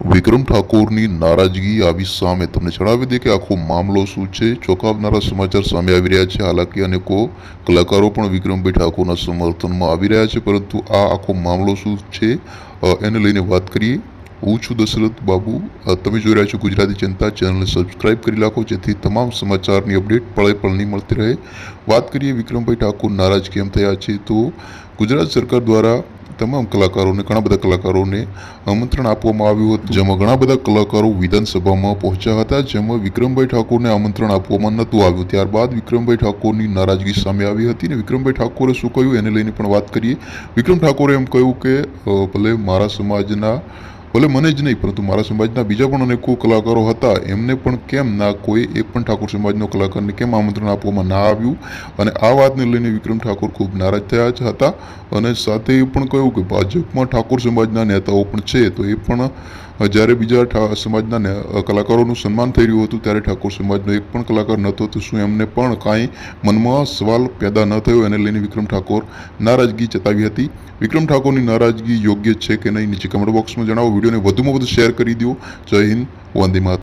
વિક્રમ ઠાકોરની નારાજગી આવી સામે તમને જણાવી દઈએ કે આખો મામલો શું છે? ચોંકાવનારા સમાચાર સામે આવી રહ્યા છે. હાલાકી અનેકો કલાકારો પણ વિક્રમભાઈ ઠાકોરના સમર્થનમાં આવી રહ્યા છે, પરંતુ આ આખો મામલો શું છે? એને લઈને વાત કરીએ. હું છું દશરથ બાબુ. તમે જોઈ રહ્યા છો ગુજરાતી જનતા ચેનલને સબસ્ક્રાઇબ કરી રાખો, જેથી તમામ સમાચારની અપડેટ પળે પળની મળતી રહે. વાત કરીએ વિક્રમભાઈ ઠાકોર નારાજ કેમ થયા છે? તો ગુજરાત સરકાર દ્વારા તમામ કલાકારોને, ઘણા બધા કલાકારોને આમંત્રણ આપવામાં આવ્યું હતું. જેમાં ઘણા બધા કલાકારો વિધાનસભામાં પહોંચ્યા હતા. જેમાં વિક્રમભાઈ ઠાકોરને આમંત્રણ આપવામાં નહોતું આવ્યું. ત્યારબાદ વિક્રમભાઈ ઠાકોરની નારાજગી સામે આવી હતી અને વિક્રમભાઈ ઠાકોરે શું કહ્યું? એને લઈને પણ વાત કરીએ. વિક્રમ ઠાકોરે એમ કહ્યું કે ભલે મારા સમાજના ભલે મને જ નહીં, પરંતુ મારા સમાજના બીજા પણ અનેકો કલાકારો હતા. એમને પણ કેમ ના કોઈ એક પણ ઠાકોર સમાજનો કલાકારને કેમ આમંત્રણ આપવામાં ના આવ્યું? અને આ વાતને લઈને વિક્રમ ઠાકોર ખૂબ નારાજ થયા જ હતા. અને સાથે એ પણ કહ્યું કે ભાજપમાં ઠાકોર સમાજના નેતાઓ પણ છે, તો એ પણ જ્યારે બીજા સમાજના કલાકારોનું સન્માન થઈ રહ્યું હતું, ત્યારે ઠાકોર સમાજનો એક પણ કલાકાર નહોતો, તો શું એમને પણ કાંઈ મનમાં સવાલ પેદા ન થયો? એને લઈને વિક્રમ ઠાકોર નારાજગી જતાવી હતી. વિક્રમ ઠાકોરની નારાજગી યોગ્ય છે કે નહીં, નીચે કમેન્ટ બોક્સમાં જણાવો. વિડીયોને વધુમાં વધુ શેર કરી દો જય હિન્દ, વંદે માતરમ